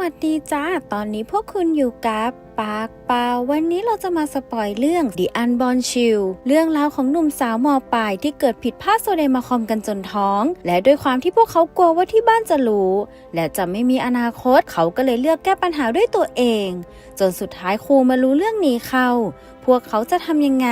วัสดีจ้า ตอนนี้พวกคุณอยู่กับปากเปล่าวันนี้เราจะมาสปอยเรื่อง The Unborn Child เรื่องราวของหนุ่มสาวมปลายที่เกิดผิดพลาดโซเดมาคอมกันจนท้อง และด้วยความที่พวกเขากลัวว่าที่บ้านจะรู้ และจะไม่มีอนาคตเขาก็เลยเลือกแก้ปัญหาด้วยตัวเอง จนสุดท้ายครูมารู้เรื่องนี้เข้า พวกเขาจะทำยังไง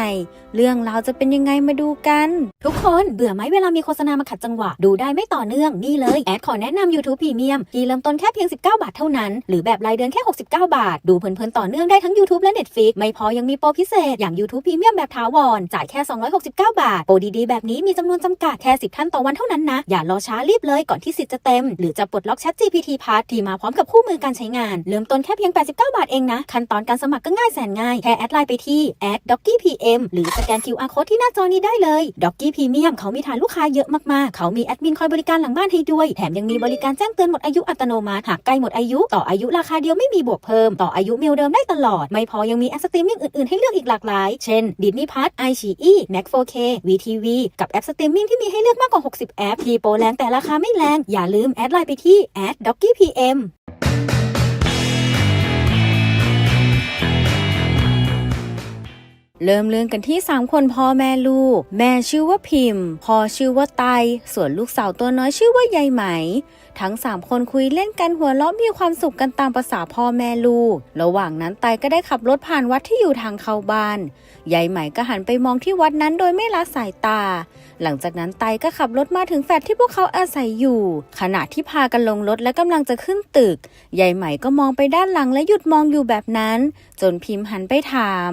เรื่องราวจะเป็นยังไงมาดูกัน ทุกคนเบื่อไหมเวลามีโฆษณามาขัดจังหวะดูได้ไม่ต่อเนื่องนี่เลยแอดขอแนะนำ YouTube Premium ที่เริ่มต้นแค่เพียง 19 บาทเท่านั้น หรือแบบรายเดือนแค่ 69 บาท ดูเพลินๆต่อเนื่องได้ทั้ง YouTube และ Netflix ไม่พอยังมีโปรพิเศษ อย่าง YouTube Premium แบบถาวร จ่ายแค่ 269 บาท โปรดีๆ แบบนี้มีจำนวนจำกัดแค่ 10 ท่านต่อวันเท่านั้นนะ อย่ารอช้ารีบเลยก่อนที่สิทธิ์จะเต็ม หรือจะปลดล็อก Chat GPT Plus ที่มาพร้อมกับคู่มือการใช้งาน เริ่มต้นแค่เพียง 89 บาทเองนะ ขั้นตอนการสมัครก็ง่ายแสนง่าย แค่แอดไลน์ไปที่ d o c k y PM หรือสแกน QR Code ที่หน้าจอนี้ได้เลย d o c k y Premium เขามีฐานลูกค้าเยอะมากๆ เขามีแอดมินคอยบริการหลังบ้านให้ด้วย แถมยังมีบริการแจ้งเตือนหมดอายุอัตโนมัติหากใกล้หมดอายุ ต่ออายุราคาเดียวไม่มีบวกเพิ่มต่ออายุเมลเดิมได้ตลอด ไม่พอยังมีแอปสตรีมมิ่งอื่นๆ ให้เลือกอีกหลากหลาย เช่น Disney Plus iQIYI Max 4K VTV กับแอปสตรีมมิ่งที่มีให้เลือกมากกว่า 60 แอปที่โปรแรงแต่ราคาไม่แรงอย่าลืมแอดไลน์ไปที่ d o c k y PM เริ่มเรื่องกันที่ 3 คนพ่อแม่ลูก แม่ชื่อว่าพิมพ์ พ่อชื่อว่าไต ส่วนลูกสาวตัวน้อยชื่อว่ายายไหม ทั้ง 3 คนคุยเล่นกันหัวเราะมีความสุขกันตามภาษาพ่อแม่ลูก ระหว่างนั้นไตก็ได้ขับรถผ่านวัดที่อยู่ทางเข้าบ้าน ยายไหม่ก็หันไปมองที่วัดนั้นโดยไม่ละสายตา หลังจากนั้นไตก็ขับรถมาถึงแฟลตที่พวกเขาอาศัยอยู่ ขณะที่พากันลงรถและกำลังจะขึ้นตึก ยายไหม่ก็มองไปด้านหลังและหยุดมองอยู่แบบนั้น จนพิมพ์หันไปถาม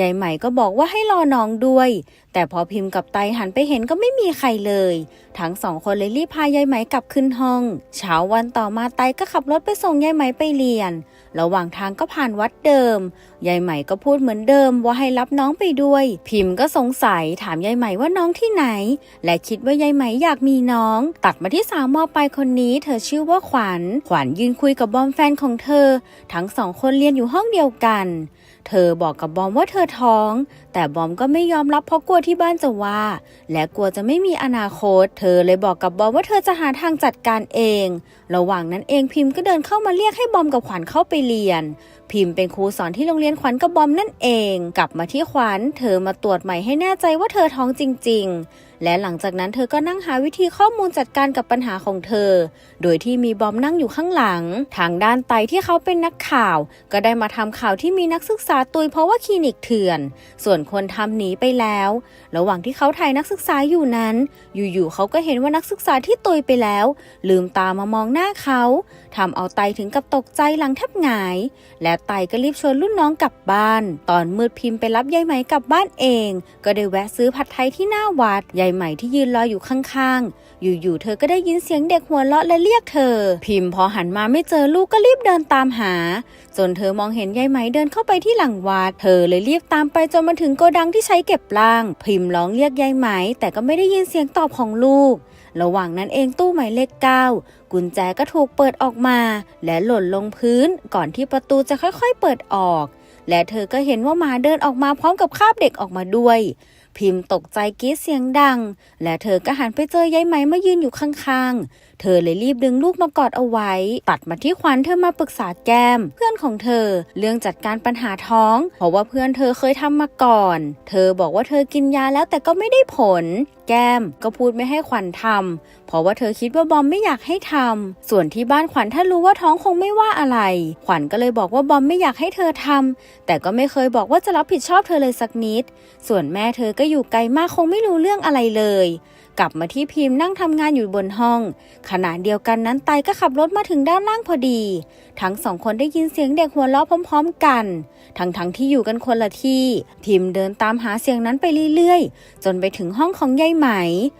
ยายใหม่ก็บอกว่าให้รอน้องด้วย แต่พอพิมพ์กับไตหันไปเห็นก็ไม่มีใครเลย ทั้งสองคนเลยรีบพายายไหมกลับขึ้นห้องเช้าวันต่อมาไตก็ขับรถไปส่งยายไหมไปเรียน ระหว่างทางก็ผ่านวัดเดิม ยายไหมก็พูดเหมือนเดิมว่าให้รับน้องไปด้วย พิมพ์ก็สงสัยถามยายไหมว่าน้องที่ไหน และคิดว่ายายไหมอยากมีน้อง ตัดมาที่สาวมอปลายคนนี้ เธอชื่อว่าขวัญ ขวัญยืนคุยกับบอมแฟนของเธอ ทั้งสองคนเรียนอยู่ห้องเดียวกัน เธอบอกกับบอมว่าเธอท้องแต่บอมก็ไม่ยอมรับเพราะกลัวที่บ้านจะว่า และกลัวจะไม่มีอนาคต เธอเลยบอกกับบอมว่าเธอจะหาทางจัดการเอง ระหว่างนั้นเองพิมพ์ก็เดินเข้ามาเรียกให้บอมกับขวัญเข้าไปเรียน พิมพ์เป็นครูสอนที่โรงเรียนขวัญกับบอมนั่นเอง กลับมาที่ขวัญเธอมาตรวจใหม่ให้แน่ใจว่าเธอท้องจริง ๆ และหลังจากนั้นเธอก็นั่งหาวิธีข้อมูลจัดการกับปัญหาของเธอ โดยที่มีบอมนั่งอยู่ข้างหลัง ทางด้านไตที่เขาเป็นนักข่าว ก็ได้มาทำข่าวที่มีนักศึกษาตุยเพราะว่าคลินิกเถื่อน ส่วนคนทำหนีไปแล้ว ระหว่างที่เขาถ่ายนักศึกษาอยู่นั้น อยู่ๆเขาก็เห็นว่านักศึกษาที่ตุยไปแล้ว ลืมตามามองหน้าเขาทำเอาไตถึงกับตกใจหลังแทบหงาย และไต่ก็รีบชวนรุ่นน้องกลับบ้าน ตอนมืดพิมพ์ไปรับยายไหมกลับบ้านเอง ก็ได้แวะซื้อผัดไทยที่หน้าวัดยายไหมที่ยืนรออยู่ข้างๆ อยู่ๆเธอก็ได้ยินเสียงเด็กหัวเราะและเรียกเธอ พิมพ์พอหันมาไม่เจอลูกก็รีบเดินตามหา จนเธอมองเห็นยายไหมเดินเข้าไปที่หลังวัด เธอเลยรีบตามไปจนมาถึงโกดังที่ใช้เก็บร่าง พิมพ์ร้องเรียกยายไหม แต่ก็ไม่ได้ยินเสียงตอบของลูก ระหว่างนั้นเองตู้หมายเลขเก้ากุญแจก็ถูกเปิดออกมา และหล่นลงพื้นก่อนที่ประตูจะค่อยๆเปิดออก และเธอก็เห็นว่าหมาเดินออกมาพร้อมกับคาบเด็กออกมาด้วย พิมพ์ตกใจกรีดเสียงดัง และเธอก็หันไปเจอยายไหมมายืนอยู่ข้างๆ เธอเลยรีบดึงลูกมากอดเอาไว้ ตัดมาที่ขวัญเธอมาปรึกษาแก้ม เพื่อนของเธอ เรื่องจัดการปัญหาท้อง เพราะว่าเพื่อนเธอเคยทำมาก่อน เธอบอกว่าเธอกินยาแล้วแต่ก็ไม่ได้ผล แก้มก็พูดไม่ให้ขวัญทำเพราะว่าเธอคิดว่าบอมไม่อยากให้ทำส่วนที่บ้านขวัญถ้ารู้ว่าท้องคงไม่ว่าอะไร ขวัญก็เลยบอกว่าบอมไม่อยากให้เธอทำแต่ก็ไม่เคยบอกว่าจะรับผิดชอบเธอเลยสักนิด ส่วนแม่เธอก็อยู่ไกลมากคงไม่รู้เรื่องอะไรเลยกลับมาที่พิมพ์นั่งทำงานอยู่บนห้อง ขณะเดียวกันนั้นไตก็ขับรถมาถึงด้านล่างพอดี ทั้งสองคนได้ยินเสียงเด็กหัวเราะพร้อม ๆ กัน ทั้งๆทที่อยู่กันคนละที่ พิมพ์เดินตามหาเสียงนั้นไปเรื่อยๆ จนไปถึงห้องของยายไหม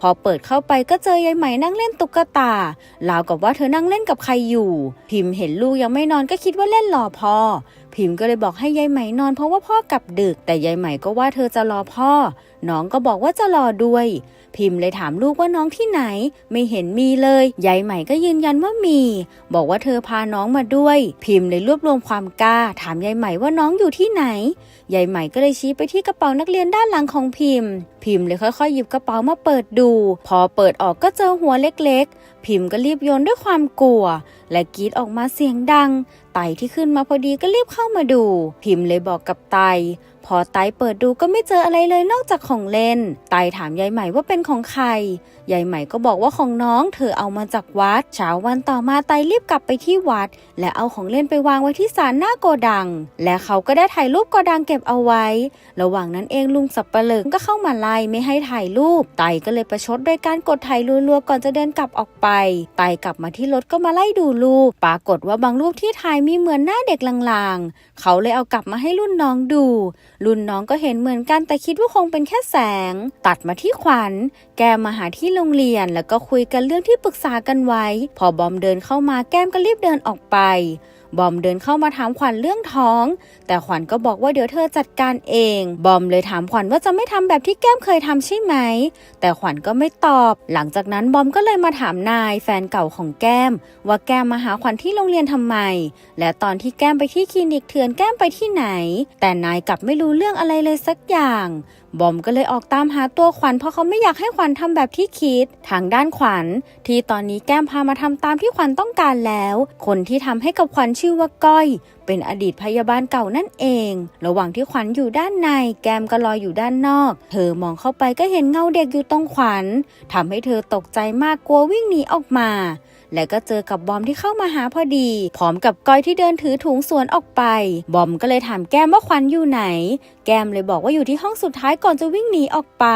พอเปิดเข้าไปก็เจอยายไหมนั่งเล่นตุ๊กตาราวกับว่าเธอนั่งเล่นกับใครอยู่ พิมพ์เห็นลูกยังไม่นอนก็คิดว่าเล่นรอพอ พิมพ์ก็เลยบอกให้ยายไหมนอนเพราะว่าพ่อกลับดึก แต่ยายไหมก็ว่าเธอจะรอพ่อ น้องก็บอกว่าจะรอด้วย พิมพ์เลยถามลูกว่าน้องที่ไหน ไม่เห็นมีเลยยายใหม่ก็ยืนยันว่ามี บอกว่าเธอพาน้องมาด้วย พิมพ์เลยรวบรวมความกล้า ถามยายใหม่ว่าน้องอยู่ที่ไหน ยายใหม่ก็เลยชี้ไปที่กระเป๋านักเรียนด้านหลังของพิมพ์ พิมพ์เลยค่อยๆ หยิบกระเป๋ามาเปิดดู พอเปิดออกก็เจอหัวเล็กๆ พิมพ์ก็รีบโยนด้วยความกลัว และกรีดออกมาเสียงดัง ไตที่ขึ้นมาพอดีก็รีบเข้ามาดู พิมพ์เลยบอกกับไตพอไตเปิดดูก็ไม่เจออะไรเลยนอกจากของเล่น ไตถามยายใหม่ว่าเป็นของใคร ยายใหม่ก็บอกว่าของน้องเธอเอามาจากวัด เช้าวันต่อมาไตรีบกลับไปที่วัด และเอาของเล่นไปวางไว้ที่ศาลหน้าโกดัง และเขาก็ได้ถ่ายรูปโกดังเก็บเอาไว้ ระหว่างนั้นเองลุงสับปะเลิงก็เข้ามาไล่ไม่ให้ถ่ายรูป ไตก็เลยประชดโดยการกดถ่ายรัวๆก่อนจะเดินกลับออกไป ไตกลับมาที่รถก็มาไล่ดูรูป ปรากฏว่าบางรูปที่ถ่ายมีเหมือนหน้าเด็กลางๆ เขาเลยเอากลับมาให้รุ่นน้องดู รุ่นน้องก็เห็นเหมือนกันแต่คิดว่าคงเป็นแค่แสง ตัดมาที่ขวัญ แกมมาหาที่โรงเรียนแล้วก็คุยกันเรื่องที่ปรึกษากันไว้ พอบอมเดินเข้ามาแก้มก็รีบเดินออกไป บอมเดินเข้ามาถามขวัญเรื่องท้อง แต่ขวัญก็บอกว่าเดี๋ยวเธอจัดการเอง บอมเลยถามขวัญว่าจะไม่ทำแบบที่แก้มเคยทำใช่ไหม แต่ขวัญก็ไม่ตอบ หลังจากนั้นบอมก็เลยมาถามนายแฟนเก่าของแก้ม ว่าแก้มมาหาขวัญที่โรงเรียนทำไม และตอนที่แก้มไปที่คลินิกเถื่อนแก้มไปที่ไหน แต่นายกลับไม่รู้เรื่องอะไรเลยสักอย่าง บอมก็เลยออกตามหาตัวขวัญเพราะเขาไม่อยากให้ขวัญทำแบบที่คิด ทางด้านขวัญ ที่ตอนนี้แก้มพามาทำตามที่ขวัญต้องการแล้ว คนที่ทำให้กับขวัญชื่อว่าก้อย เป็นอดีตพยาบาลเก่านั่นเอง ระหว่างที่ขวัญอยู่ด้านใน แก้มก็รอยอยู่ด้านนอก เธอมองเข้าไปก็เห็นเงาเด็กอยู่ตรงขวัญทำให้เธอตกใจมากกลัววิ่งหนีออกมา และก็เจอกับบอมที่เข้ามาหาพอดี พร้อมกับก้อยที่เดินถือถุงสวนออกไป บอมก็เลยถามแก้มว่าขวัญอยู่ไหน แก้มเลยบอกว่าอยู่ที่ห้องสุดท้ายก่อนจะวิ่งหนีออกไป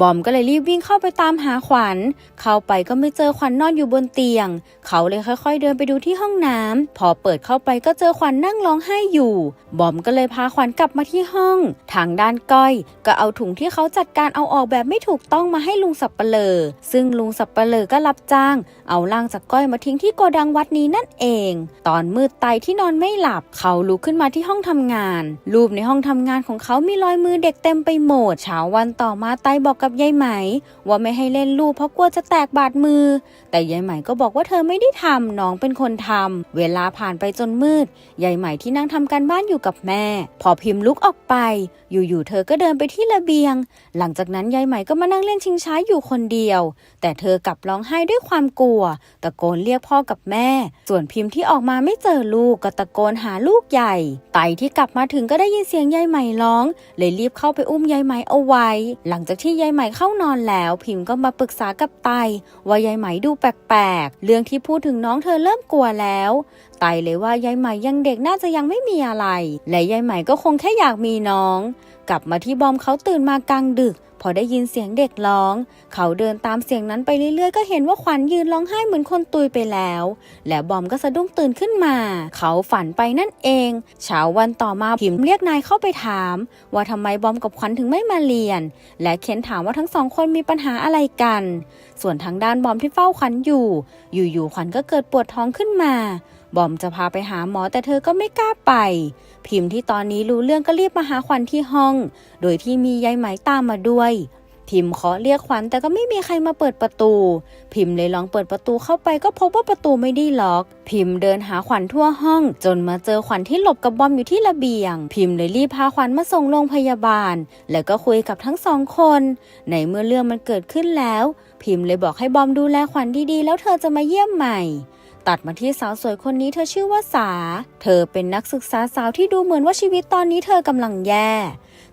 บอมก็เลยรีบวิ่งเข้าไปตามหาขวัญ เข้าไปก็ไม่เจอขวัญนอนอยู่บนเตียง เขาเลยค่อย ๆ เดินไปดูที่ห้องน้ำพอเปิดเข้าไปก็เจอขวัญนั่งร้องไห้อยู่ บอมก็เลยพาขวัญกลับมาที่ห้อง ทางด้านก้อย ก็เอาถุงที่เขาจัดการเอาออกแบบไม่ถูกต้องมาให้ลุงสับปะเลอซึ่งลุงสับปะเลอก็รับจ้าง เอาร่างจากก้อยมาทิ้งที่โกดังวัดนี้นั่นเอง ตอนมืดไตที่นอนไม่หลับ เขาลุกขึ้นมาที่ห้องทำงาน รูปในห้องทำงานของเขามีรอยมือเด็กเต็มไปหมด เช้าวันต่อมาไตบอกกับยายไหม ว่าไม่ให้เล่นรูปเพราะกลัวจะแตกบาดมือ แต่ยายไหมก็บอกว่าเธอไม่ได้ทำน้องเป็นคนทำเวลาผ่านไปจนมืดยายไหม่ที่นั่งทำการบ้านอยู่กับแม่ พอพิมพ์ลุกออกไป อยู่ๆเธอก็เดินไปที่ระเบียง หลังจากนั้นยายไหม่ก็มานั่งเล่นชิงช้าอยู่คนเดียว แต่เธอกลับร้องไห้ด้วยความกลัว ตะโกนเรียกพ่อกับแม่ ส่วนพิมพ์ที่ออกมาไม่เจอลูกก็ตะโกนหาลูกใหญ่ ไตที่กลับมาถึงก็ได้ยินเสียงยายไหม่ร้อง เลยรีบเข้าไปอุ้มยายไหม่เอาไว้ หลังจากที่ยายไหม่เข้านอนแล้ว พิมพ์ก็มาปรึกษากับไตว่ายายไหมดูแปลกๆ เรื่องที่พูดถึงน้องเธอเริ่มกลัวแล้ว ไตเลยว่ายายไหมยังเด็กน่าจะยังไม่มีอะไร และยายไหม่ก็คงแค่อยากมีน้อง กลับมาที่บอมเขาตื่นมากลางดึก พอได้ยินเสียงเด็กร้อง เขาเดินตามเสียงนั้นไปเรื่อยๆ ก็เห็นว่าขวัญยืนร้องไห้เหมือนคนตุยไปแล้ว และบอมก็สะดุ้งตื่นขึ้นมา เขาฝันไปนั่นเอง เช้าวันต่อมาพิมเรียกนายเข้าไปถาม ว่าทำไมบอมกับขวัญถึงไม่มาเรียน และเค้นถามว่าทั้งสองคนมีปัญหาอะไรกัน ส่วนทางด้านบอมที่เฝ้าขวัญอยู่ อยู่ๆขวัญก็เกิดปวดท้องขึ้นมา บอมจะพาไปหาหมอแต่เธอก็ไม่กล้าไป พิมพ์ที่ตอนนี้รู้เรื่องก็รีบมาหาขวัญที่ห้อง โดยที่มียายไหมตามมาด้วย พิมพ์ขอเรียกขวัญแต่ก็ไม่มีใครมาเปิดประตู พิมพ์เลยลองเปิดประตูเข้าไปก็พบว่าประตูไม่ได้ล็อก พิมพ์เดินหาขวัญทั่วห้อง จนมาเจอขวัญที่หลบกับบอมอยู่ที่ระเบียง พิมพ์เลยรีบพาขวัญมาส่งโรงพยาบาล แล้วก็คุยกับทั้งสองคน ในเมื่อเรื่องมันเกิดขึ้นแล้ว พิมพ์เลยบอกให้บอมดูแลขวัญดีๆ แล้วเธอจะมาเยี่ยมใหม่ ตัดมาที่สาวสวยคนนี้เธอชื่อว่าสา เธอเป็นนักศึกษาสาวที่ดูเหมือนว่าชีวิตตอนนี้เธอกำลังแย่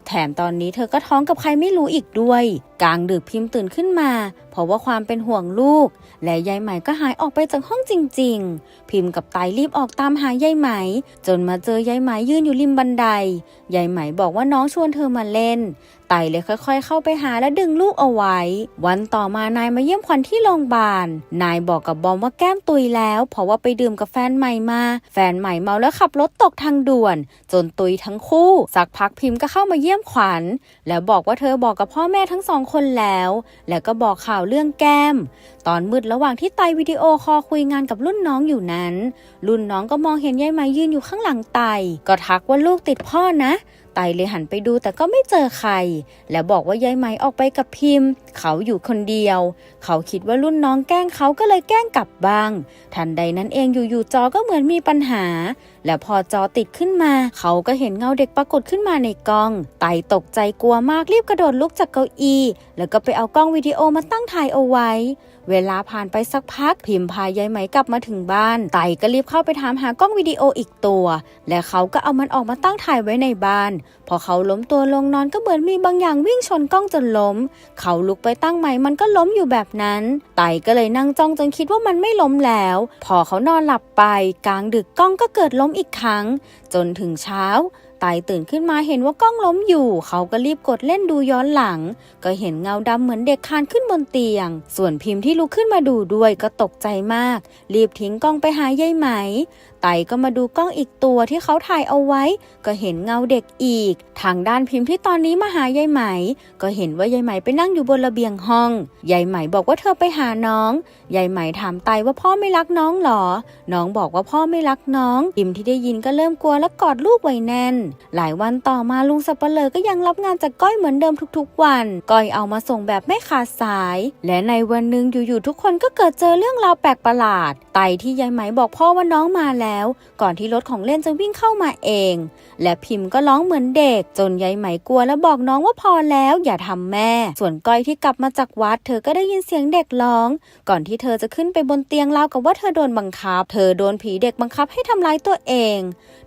แถมตอนนี้เธอก็ท้องกับใครไม่รู้อีกด้วย กลางดึกพิมพ์ตื่นขึ้นมา เพราะว่าความเป็นห่วงลูก และยายไหมก็หายออกไปจากห้องจริง ๆ พิมพ์กับไตรีบออกตามหายายไหม จนมาเจอยายไหมยืนอยู่ริมบันไดยายไหมบอกว่าน้องชวนเธอมาเล่น ไตเลยค่อย ๆ เข้าไปหาและดึงลูกเอาไว้ วันต่อมานายมาเยี่ยมขวัญที่โรงพยาบาล นายบอกกับบอมว่าแก้มตุยแล้ว เพราะว่าไปดื่มกับแฟนใหม่มา แฟนใหม่เมาแล้วขับรถตกทางด่วน จนตุยทั้งคู่ สักพักพิมพ์ก็เข้ามาเยี่ยมขวัญ แล้วบอกว่าเธอบอกกับพ่อแม่ทั้งสองคนแล้ว แล้วก็บอกข่าวเรื่องแก้ม ตอนมืดระหว่างที่ไตวิดีโอคอลคุยงานกับรุ่นน้องอยู่นั้น รุ่นน้องก็มองเห็นยายไหมยืนอยู่ข้างหลังไต ก็ทักว่าลูกติดพ่อนะ ไตเลยหันไปดูแต่ก็ไม่เจอใคร แล้วบอกว่ายายไหมออกไปกับพิมพ์ เขาอยู่คนเดียว เขาคิดว่ารุ่นน้องแกล้งเขาก็เลยแกล้งกลับบ้าง ทันใดนั้นเองอยู่ๆจอก็เหมือนมีปัญหา แล้วพอจอติดขึ้นมา เขาก็เห็นเงาเด็กปรากฏขึ้นมาในกล้อง ไตตกใจกลัวมากรีบกระโดดลุกจากเก้าอี้ แล้วก็ไปเอากล้องวิดีโอมาตั้งถ่ายเอาไว้ เวลาผ่านไปสักพัก พิมพายายไหมกลับมาถึงบ้าน ไต่ก็รีบเข้าไปถามหากล้องวิดีโออีกตัว และเขาก็เอามันออกมาตั้งถ่ายไว้ในบ้าน พอเขาล้มตัวลงนอนก็เหมือนมีบางอย่างวิ่งชนกล้องจนล้ม เขาลุกไปตั้งใหม่มันก็ล้มอยู่แบบนั้น ไต่ก็เลยนั่งจ้องจนคิดว่ามันไม่ล้มแล้ว พอเขานอนหลับไป กลางดึกกล้องก็เกิดล้มอีกครั้ง จนถึงเช้า ไตตื่นขึ้นมาเห็นว่ากล้องล้มอยู่ เขาก็รีบกดเล่นดูย้อนหลัง ก็เห็นเงาดำเหมือนเด็กคานขึ้นบนเตียง ส่วนพิมพ์ที่ลุกขึ้นมาดูด้วยก็ตกใจมาก รีบทิ้งกล้องไปหายายไหม ไตก็มาดูกล้องอีกตัวที่เขาถ่ายเอาไว้ ก็เห็นเงาเด็กอีก ทางด้านพิมพ์ที่ตอนนี้มาหายายไหม ก็เห็นว่ายายไหมไปนั่งอยู่บนระเบียงห้อง ยายไหมบอกว่าเธอไปหาน้อง ยายไหมถามไตว่าพ่อไม่รักน้องหรอ น้องบอกว่าพ่อไม่รักน้อง พิมพ์ที่ได้ยินก็เริ่มกลัวและกอดลูกไว้แน่นหลายวันต่อมาลุงสับปะเลอก็ยังรับงานจากก้อยเหมือนเดิมทุกๆวัน ก้อยเอามาส่งแบบไม่ขาดสาย และในวันหนึ่งอยู่ๆทุกคนก็เกิดเจอเรื่องราวแปลกประหลาด ไตที่ยายไหมบอกพ่อว่าน้องมาแล้ว ก่อนที่รถของเล่นจะวิ่งเข้ามาเอง และพิมพ์ก็ร้องเหมือนเด็ก จนยายไหมกลัวและบอกน้องว่าพอแล้วอย่าทำแม่ ส่วนก้อยที่กลับมาจากวัด เธอก็ได้ยินเสียงเด็กร้อง ก่อนที่เธอจะขึ้นไปบนเตียงราวกับว่าเธอโดนบังคับ เธอโดนผีเด็กบังคับให้ทำร้ายตัวเอง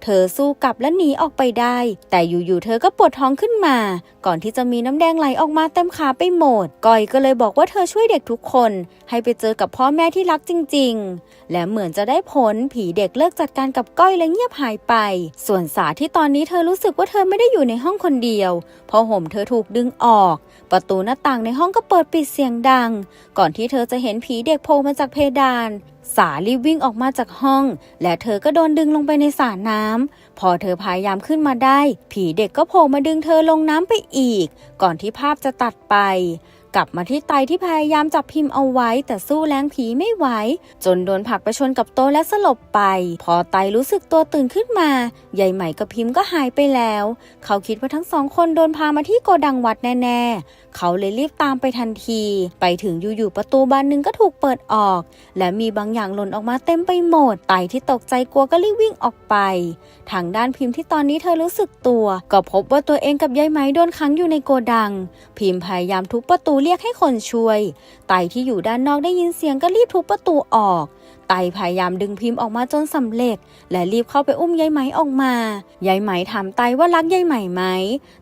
เธอสู้กลับและหนีออกไปได้ แต่อยู่ๆเธอก็ปวดท้องขึ้นมา ก่อนที่จะมีน้ำแดงไหลออกมาเต็มขาไปหมดก้อยก็เลยบอกว่าเธอช่วยเด็กทุกคน ให้ไปเจอกับพ่อแม่ที่รักจริง ๆ และเหมือนจะได้ผลผีเด็กเลิกจัดการกับก้อยและเงียบหายไป ส่วนสาที่ตอนนี้เธอรู้สึกว่าเธอไม่ได้อยู่ในห้องคนเดียวเพราะห่มเธอถูกดึงออก ประตูหน้าต่างในห้องก็เปิดปิดเสียงดัง ก่อนที่เธอจะเห็นผีเด็กโผล่มาจากเพดาน สารีบวิ่งออกมาจากห้อง และเธอก็โดนดึงลงไปในสระน้ำ พอเธอพยายามขึ้นมาได้ ผีเด็กก็โผล่มาดึงเธอลงน้ำไปอีก ก่อนที่ภาพจะตัดไป กลับมาที่ไตที่พยายามจับพิมพ์เอาไว้ แต่สู้แรงผีไม่ไหว จนโดนผลักไปชนกับโต๊ะและสลบไป พอไตรู้สึกตัวตื่นขึ้นมา ใหญ่ใหม่กับพิมพ์ก็หายไปแล้ว เขาคิดว่าทั้งสองคนโดนพามาที่โกดังวัดแน่ๆ เขาเลยรีบตามไปทันที ไปถึงอยู่ๆประตูบานหนึ่งก็ถูกเปิดออก และมีบางอย่างหล่นออกมาเต็มไปหมด ไตที่ตกใจกลัวก็รีบวิ่งออกไป ทางด้านพิมพ์ที่ตอนนี้เธอรู้สึกตัว ก็พบว่าตัวเองกับยายไหมโดนขังอยู่ในโกดัง พิมพ์พยายามทุบประตูเรียกให้คนช่วย ไตที่อยู่ด้านนอกได้ยินเสียงก็รีบทุบประตูออก ไตพยายามดึงพิมพ์ออกมาจนสำเร็จ และรีบเข้าไปอุ้มยายไหมออกมายายไหมถามไตว่ารักยายไหมไหม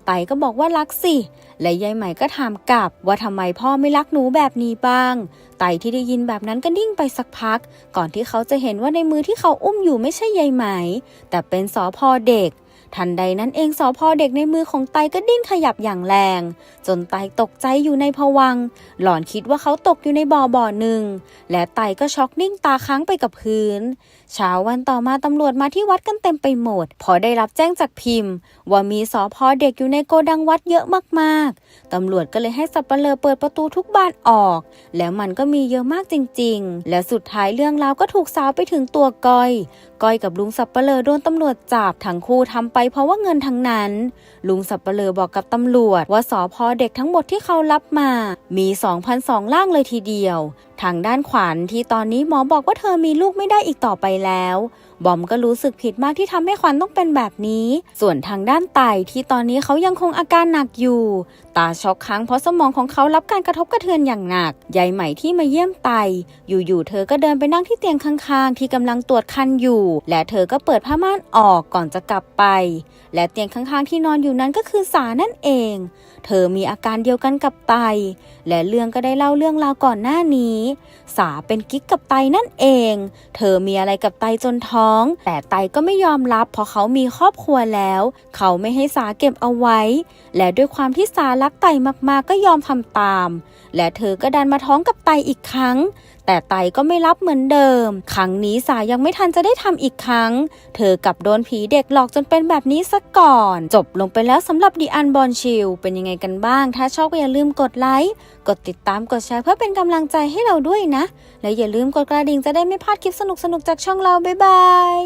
ไตก็บอกว่ารักสิ และยายไหมก็ถามกลับ ว่าทำไมพ่อไม่รักหนูแบบนี้บ้าง ไตที่ได้ยินแบบนั้นก็นิ่งไปสักพัก ก่อนที่เขาจะเห็นว่าในมือที่เขาอุ้มอยู่ไม่ใช่ยายไหม แต่เป็นสอพอเด็ก ทันใดนั้นเองสอพอเด็กในมือของไตก็ดิ้นขยับอย่างแรง จนไตตกใจอยู่ในภวัง หลอนคิดว่าเขาตกอยู่ในบ่อบ่อหนึ่ง และไตก็ช็อกนิ่งตาค้างไปกับพื้น เช้าวันต่อมาตำรวจมาที่วัดกันเต็มไปหมด พอได้รับแจ้งจากพิมพ์ ว่ามีสอพอเด็กอยู่ในโกดังวัดเยอะมากๆ ตำรวจก็เลยให้สับปะเลอเปิดประตูทุกบานออก แล้วมันก็มีเยอะมากจริง ๆ และสุดท้ายเรื่องราวก็ถูกสาวไปถึงตัวก้อย ก้อยกับลุงสับปะเลอโดนตำรวจจับทั้งคู่ทำไปเพราะว่าเงินทั้งนั้น ลุงสับปะเลอบอกกับตำรวจว่าสอพอเด็กทั้งหมดที่เขารับมา มี2,002ล่างเลยทีเดียว ทางด้านขวัญที่ตอนนี้หมอบอกว่าเธอมีลูกไม่ได้อีกต่อไปแล้ว บอมก็รู้สึกผิดมากที่ทำให้ขวัญต้องเป็นแบบนี้ ส่วนทางด้านไตที่ตอนนี้เขายังคงอาการหนักอยู่ ตาช็อกค้างเพราะสมองของเขารับการกระทบกระเทือนอย่างหนักยายใหม่ที่มาเยี่ยมไตอยู่ๆเธอก็เดินไปนั่งที่เตียงข้างๆ ที่กำลังตรวจคันอยู่ และเธอก็เปิดผ้าม่านออกก่อนจะกลับไป และเตียงข้างๆ ที่นอนอยู่นั้นก็คือสานั่นเอง เธอมีอาการเดียวกันกับไต และเรื่องก็ได้เล่าเรื่องราวก่อนหน้านี้ สาเป็นกิ๊กกับไตนั่นเอง เธอมีอะไรกับไตจนท้อง แต่ไตก็ไม่ยอมรับเพราะเขามีครอบครัวแล้ว เขาไม่ให้สาเก็บเอาไว้ และด้วยความที่สารักไตมากๆก็ยอมทำตาม และเธอก็ดันมาท้องกับไตอีกครั้ง แต่ไตก็ไม่รับเหมือนเดิม ครั้งนี้สายังไม่ทันจะได้ทำอีกครั้ง เธอกลับโดนผีเด็กหลอกจนเป็นแบบนี้ซะก่อน จบลงไปแล้วสำหรับดีอันบอลชิลเป็นยังไงกันบ้าง ถ้าชอบก็อย่าลืมกดไลค์ กดติดตาม กดแชร์เพื่อเป็นกำลังใจให้เราด้วยนะ และอย่าลืมกดกระดิ่งจะได้ไม่พลาดคลิปสนุกๆจากช่องเรา บ๊ายบาย